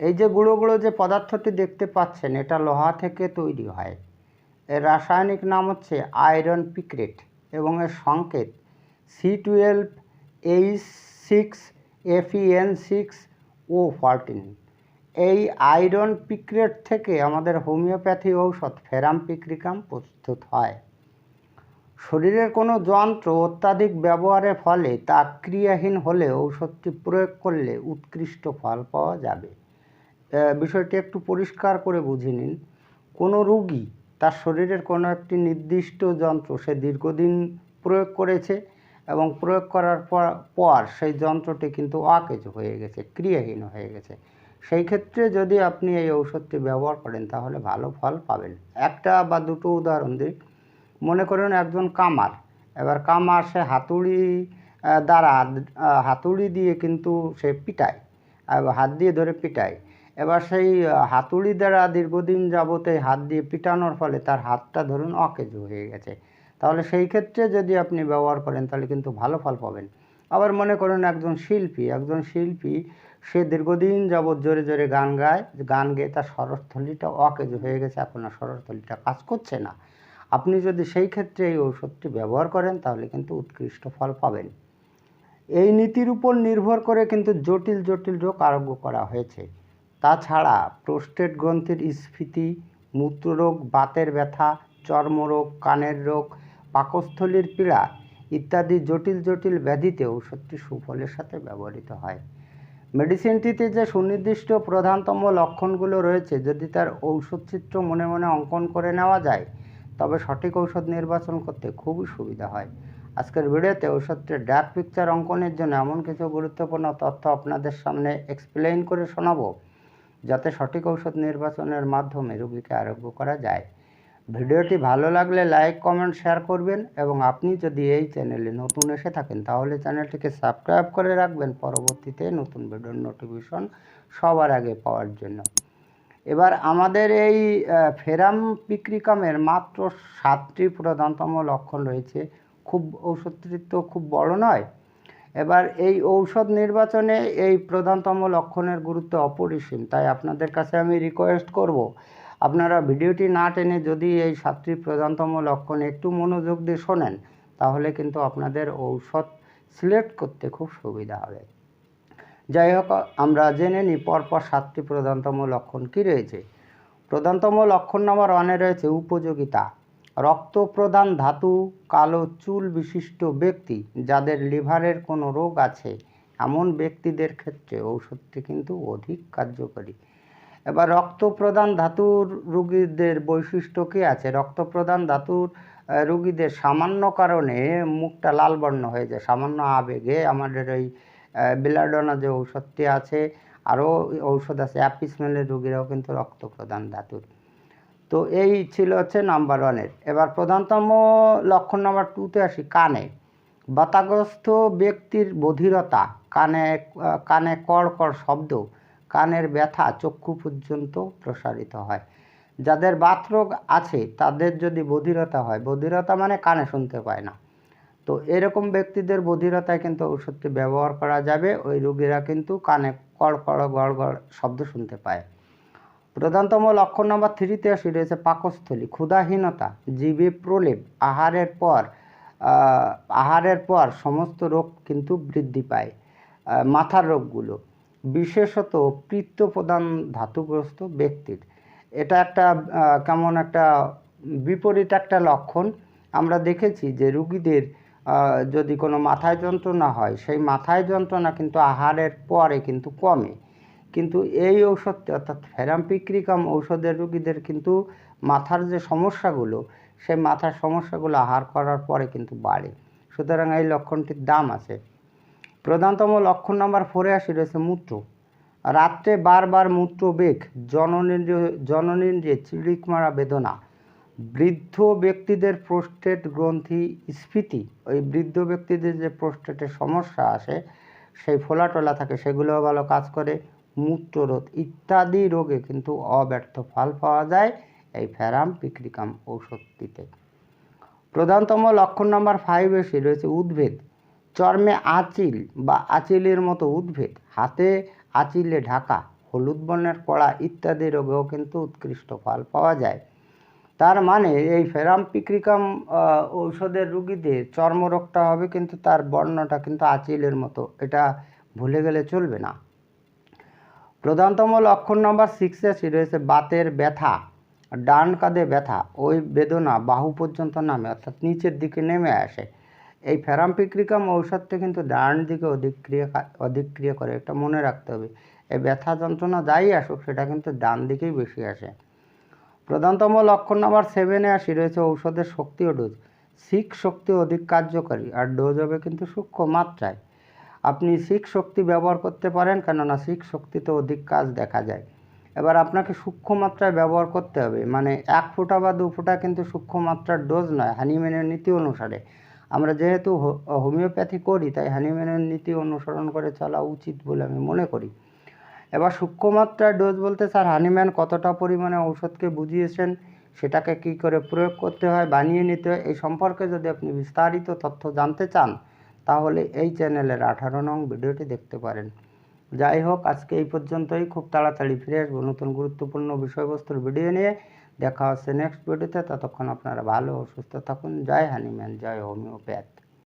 এই যে গুঁড়ো গুঁড়ো যে পদার্থটি দেখতে পাচ্ছেন, এটা লোহা থেকে তৈরি হয়। এর রাসায়নিক নাম হচ্ছে আয়রন পিক্রেট এবং এর সংকেত C twelve H six F E N six O fourteen এই আয়রন পিক্রেট থেকে আমাদের হোমিওপ্যাথি ঔষধ ফেরাম পিক্রিকাম প্রস্তুত হয়। শরীরের কোনো যন্ত্র অত্যাধিক ব্যবহারের ফলে তা ক্রিয়াহীন হলে ঔষধটি প্রয়োগ করলে উৎকৃষ্ট ফল পাওয়া যাবে। বিষয়টি একটু পরিষ্কার করে বুঝে নিন। কোনো রুগী তার শরীরের কোনো একটি নির্দিষ্ট যন্ত্র সে দীর্ঘদিন প্রয়োগ করেছে এবং প্রয়োগ করার পর সেই যন্ত্রটি কিন্তু অকেজ হয়ে গেছে, ক্রিয়াহীন হয়ে গেছে। সেই ক্ষেত্রে যদি আপনি এই ঔষধটি ব্যবহার করেন, তাহলে ভালো ফল পাবেন। একটা বা দুটো উদাহরণ দিই। মনে করুন একজন কামার। এবার কামার সে হাতুড়ি দ্বারা হাতুড়ি দিয়ে কিন্তু সে পিটায়। হাত দিয়ে ধরে পিটায়। এবার সেই হাতুড়ি দ্বারা দীর্ঘদিন যাবতে হাত দিয়ে পিটানোর ফলে তার হাতটা ধরুন অকেজ হয়ে গেছে। তাহলে সেই ক্ষেত্রে যদি আপনি ব্যবহার করেন, তাহলে কিন্তু ভালো ফল পাবেন। আবার মনে করুন একজন শিল্পী একজন শিল্পী, সে দীর্ঘদিন যাবৎ জোরে জোরে গান গায়, গান গেয়ে তার স্বরস্থলীটা অকেজ হয়ে গেছে, এখন আর স্বরস্থলীটা কাজ করছে না। আপনি যদি সেই ক্ষেত্রে এই ঔষধটি ব্যবহার করেন, তাহলে কিন্তু উৎকৃষ্ট ফল পাবেন। এই নীতির উপর নির্ভর করে কিন্তু জটিল জটিল রোগ আরোগ্য করা হয়েছে। তাছাড়া প্রোস্টেট গ্রন্থির স্ফীতি, মূত্ররোগ, বাতের ব্যথা, চর্মরোগ, কানের রোগ, পাকস্থলীর পীড়া ইত্যাদি জটিল জটিল ব্যাধিতে ঔষধটি সুফলের সাথে ব্যবহৃত হয়। মেডিসিনটিতে যে সুনির্দিষ্ট প্রধানতম লক্ষণগুলো রয়েছে, যদি তার ঔষধ চিত্র মনে মনে অঙ্কন করে নেওয়া যায়, তবে সঠিক ঔষধ নির্বাচন করতে খুবই সুবিধা হয়। আজকের ভিডিওতে ঔষধটির ডাক পিকচার অঙ্কনের জন্য এমন কিছু গুরুত্বপূর্ণ তথ্য আপনাদের সামনে এক্সপ্লেইন করে শোনাবো। যাতে সঠিক ঔষধ নির্বাচনের মাধ্যমে রোগীকে আরোগ্য করা যায়। ভিডিওটি ভালো লাগলে লাইক, কমেন্ট, শেয়ার করবেন এবং আপনি যদি এই চ্যানেলে নতুন এসে থাকেন, তাহলে চ্যানেলটিকে সাবস্ক্রাইব করে রাখবেন পরবর্তীতে নতুন ভিডিওর নোটিফিকেশন সবার আগে পাওয়ার জন্য। এবার আমাদের এই ফেরাম পিক্রিকামের মাত্র সাতটি প্রধানতম লক্ষণ রয়েছে। খুব ঔষধটি তো খুব বড় নয় এবার এই ঔষধ নির্বাচনে এই প্রধানতম লক্ষণের গুরুত্ব অপরিসীম, তাই আপনাদের কাছে আমি রিকোয়েস্ট করব, আপনারা ভিডিওটি না টেনে যদি এই সাতটি প্রধানতম লক্ষণ একটু মনোযোগ দিয়ে শোনেন, তাহলে কিন্তু আপনাদের ঔষধ সিলেক্ট করতে খুব সুবিধা হবে। যাই হোক, আমরা জেনে নিই পরপর সাতটি প্রধানতম লক্ষণ কী রয়েছে। প্রধানতম লক্ষণ নম্বর ওয়ানে রয়েছে উপযোগিতা। রক্ত প্রদান ধাতু, কালো চুল বিশিষ্ট ব্যক্তি যাদের লিভারের কোনো রোগ আছে, এমন ব্যক্তিদের ক্ষেত্রে ঔষধটি কিন্তু অধিক কার্যকরী। এবার রক্ত প্রদান ধাতুর রুগীদের বৈশিষ্ট্য কী আছে? রক্ত প্রদান ধাতুর রুগীদের সামান্য কারণে মুখটা লাল বর্ণ হয়ে যায়। সামান্য আবেগে আমাদের ওই বিলাডোনা যে ঔষধটি আছে, আরও ঔষধ আছে অ্যাপি রুগীরাও কিন্তু রক্ত প্রদান ধাতুর। তো এই ছিল হচ্ছে নাম্বার ওয়ানের এবার প্রধানতম লক্ষণ নাম্বার টুতে আসি, কানে। বাতাগ্রস্ত ব্যক্তির বধিরতা, কানে কানে কড় কড় শব্দ, কানের ব্যথা চক্ষু পর্যন্ত প্রসারিত হয়। যাদের বাতরোগ আছে, তাদের যদি বধিরতা হয়, বধিরতা মানে কানে শুনতে পায় না। তো এরকম ব্যক্তিদের বধিরতায় কিন্তু ওষুধটি ব্যবহার করা যাবে। ওই রোগীরা কিন্তু কানে কড় কড় গড় গড় শব্দ শুনতে পায়। প্রধানতম লক্ষণ নম্বর থ্রিতে আসি, রয়েছে পাকস্থলী, ক্ষুধাহীনতা, জীবে প্রলেপ, আহারের পর আহারের পর সমস্ত রোগ কিন্তু বৃদ্ধি পায় মাথার রোগগুলো, বিশেষত পিত্ত প্রধান ধাতুগ্রস্ত ব্যক্তির। এটা একটা কেমন একটা বিপরীত একটা লক্ষণ। আমরা দেখেছি যে রুগীদের যদি কোনো মাথায় যন্ত্রণা হয়, সেই মাথায় যন্ত্রণা কিন্তু আহারের পরে কিন্তু কমে। কিন্তু এই ঔষধটি, অর্থাৎ ফেরাম্পিক্রিকাম ঔষধের রুগীদের কিন্তু মাথার যে সমস্যাগুলো, সেই মাথার সমস্যাগুলো আহার করার পরে কিন্তু বাড়ে। সুতরাং এই লক্ষণটির দাম আছে। প্রধানতম লক্ষণ নাম্বার ফোরে আসি, রয়েছে মূত্র। রাত্রে বারবার মূত্র বেগ জননেন্দ্রিয় জননেন্দ্রিয়ে চিড়িক মারা বেদনা, বৃদ্ধ ব্যক্তিদের প্রোস্টেট গ্রন্থি স্ফীতি, ওই বৃদ্ধ ব্যক্তিদের যে প্রোস্টেটের সমস্যা আসে, সেই ফোলা টোলা থাকে, সেগুলোও ভালো কাজ করে। মূত্ররোধ ইত্যাদি রোগে কিন্তু অব্যর্থ ফল পাওয়া যায় এই ফেরাম পিক্রিকাম ঔষধটিতে। প্রধানতম লক্ষণ নাম্বার ফাইভ এসে রয়েছে উদ্ভিদ। চর্মে আঁচিল বা আঁচিলের মতো উদ্ভিদ, হাতে আঁচিলে ঢাকা, হলুদ বর্ণের কড়া ইত্যাদি রোগেও কিন্তু উৎকৃষ্ট ফল পাওয়া যায়। তার মানে এই ফেরাম পিক্রিকাম ঔষধের রুগীদের চর্মরোগটা হবে কিন্তু তার বর্ণটা কিন্তু আচিলের মতো। এটা ভুলে গেলে চলবে না। প্রধানতম লক্ষণ নাম্বার সিক্সে রয়েছে বাতের ব্যথা, ডান কাঁধে ব্যথা, ওই বেদনা বাহু পর্যন্ত নামে, অর্থাৎ নিচের দিকে নেমে আসে। এই ফেরামপিক্রিকাম ঔষধটা কিন্তু ডান দিকে অধিক্রিয়া অধিক্রিয়া করে, এটা মনে রাখতে হবে। এই ব্যথা যন্ত্রণা যাই আসুক, সেটা কিন্তু ডান দিকেই বেশি আসে। প্রধানতম লক্ষণ নাম্বার সেভেনে আসি, রয়েছে ঔষধের শক্তি ও ডোজ। শিখ শক্তি অধিক কার্যকারী, আর ডোজ হবে কিন্তু সূক্ষ্ম মাত্রায়। আপনি শিখ শক্তি ব্যবহার করতে পারেন, কেননা শিখ শক্তিতে অধিক কাজ দেখা যায়। এবার আপনাকে সূক্ষ্ম মাত্রায় ব্যবহার করতে হবে। মানে এক ফোঁটা বা দু ফোঁটা কিন্তু সূক্ষ্ম মাত্রার ডোজ নয় হানিম্যানের নীতি অনুসারে। আমরা যেহেতু হোমিওপ্যাথি করি, তাই হানিম্যানের নীতি অনুসরণ করে চলা উচিত বলে আমি মনে করি। এবার সূক্ষ্ম মাত্রায় ডোজ বলতে স্যার হানিম্যান কতটা পরিমাণে ঔষধকে বুঝিয়েছেন, সেটাকে কি করে প্রয়োগ করতে হয়, বানিয়ে নিতে হয়, এই সম্পর্কে যদি আপনি বিস্তারিত তথ্য জানতে চান তাহলে এই চ্যানেলের আঠারো নং ভিডিওটি দেখতে পারেন। যাই হোক, আজকে এই পর্যন্তই। খুব তাড়াতাড়ি ফিরে আসব নতুন গুরুত্বপূর্ণ বিষয়বস্তুর ভিডিও নিয়ে। দেখা হচ্ছে নেক্সট ভিডিওতে ততক্ষণ আপনারা ভালো ও সুস্থ থাকুন। জয় হানিম্যান, জয় হোমিওপ্যাথ।